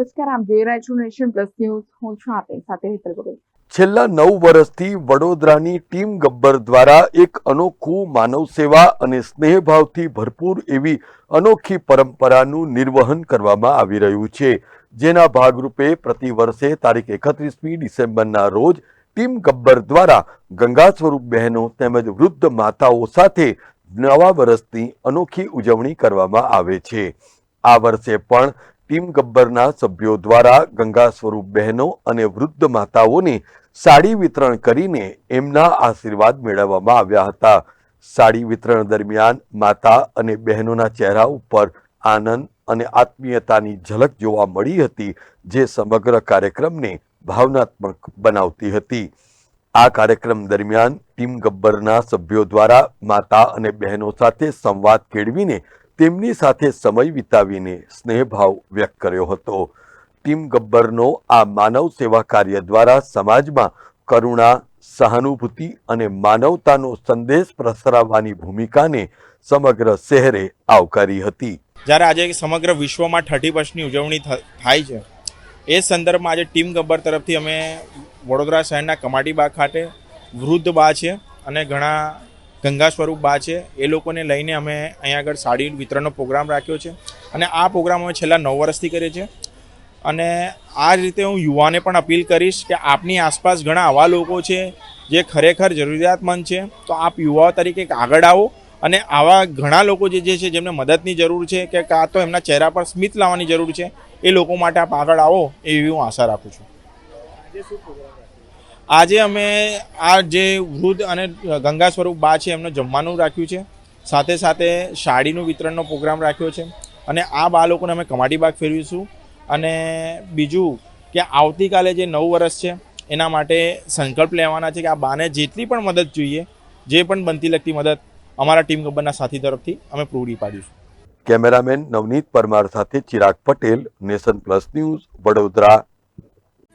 નમસ્કાર આપ જોઈ નેશન પ્લસ ન્યૂઝ. હું છું આપની સાથે હેતલ ભગત છેલ્લા નવ વર્ષથી વડોદરાની ટીમ ગબ્બર દ્વારા એક અનોખું માનવ સેવા અને સ્નેહભાવથી ભરપૂર એવી અનોખી પરંપરાનું નિર્વહન કરવામાં આવી રહ્યું છે. જેના ભાગરૂપે પ્રતિ વર્ષે તારીખ એકત્રીસમી ડિસેમ્બરના રોજ ટીમ ગબ્બર દ્વારા ગંગા સ્વરૂપ બહેનો તેમજ વૃદ્ધ માતાઓ સાથે નવા વર્ષની અનોખી ઉજવણી કરવામાં આવે છે. આ વર્ષે પણ ટીમ ગબ્બરના સભ્યો દ્વારા ગંગા સ્વરૂપ બહેનો અને વૃદ્ધ માતાઓને સાડી વિતરણ કરીને એમના આશીર્વાદ મેળવવામાં આવ્યા હતા. સાડી વિતરણ દરમિયાન માતા અને બહેનોના ચહેરા ઉપર આનંદ અને આત્મીયતાની ઝલક જોવા મળી હતી, જે સમગ્ર કાર્યક્રમને ભાવનાત્મક બનાવતી હતી. આ કાર્યક્રમ દરમિયાન ટીમ ગબ્બરના સભ્યો દ્વારા માતા અને બહેનો સાથે સંવાદ કેળવીને તેમની સાથે સમય વિતાવીને સ્નેહભાવ વ્યક્ત કર્યો હતો. ટીમ ગબ્બરનો આ માનવ સેવા કાર્ય દ્વારા સમાજમાં કરુણા, સહાનુભૂતિ અને માનવતાનો સંદેશ પ્રસરાવવાની ભૂમિકાને સમગ્ર શહેરે આવકારી હતી. જ્યારે આજે સમગ્ર વિશ્વમાં થર્ટી ફર્સ્ટની ઉજવણી થાય છે, એ સંદર્ભમાં આજે ટીમ ગબ્બર તરફથી અમે વડોદરા શહેરના કમાટીબાગ ખાતે વૃદ્ધ બા છે અને ઘણા ગંગા સ્વરૂપ બા છે. એ લોકોને લઈને અમે અહીંયા આગળ સાડી વિતરણનો પ્રોગ્રામ રાખ્યો છે અને આ પ્રોગ્રામ અમે છેલ્લા નવ વર્ષથી કરીએ છીએ. અને આ જ રીતે હું યુવાને પણ અપીલ કરીશ કે આપની આસપાસ ઘણા આવા લોકો છે જે ખરેખર જરૂરિયાતમંદ છે. તો આપ યુવાઓ તરીકે આગળ આવો અને આવા ઘણા લોકો જે જે છે જેમને મદદની જરૂર છે કે કાં તો એમના ચહેરા પર સ્મિત લાવવાની જરૂર છે, એ લોકો માટે આપ આગળ આવો એવી હું આશા રાખું છું. આજે અમે આ જે વૃદ્ધ અને ગંગા સ્વરૂપ બા છે, એમનું જમવાનું રાખ્યું છે. સાથે સાથે સાડીનું વિતરણનો પ્રોગ્રામ રાખ્યો છે અને આ બા લોકોને અમે કમાટીબાગ ફેરવીશું. અને બીજું કે આવતીકાલે જે નવ વર્ષ છે, એના માટે સંકલ્પ લેવાના છે કે આ બાને જેટલી પણ મદદ જોઈએ, જે પણ બનતી લગતી મદદ અમારા ટીમ ગબ્બરના સાથી તરફથી અમે પૂરી પાડીશું. કેમેરામેન નવનીત પરમાર સાથે Chirag Patel, Nation Plus News, Vadodara.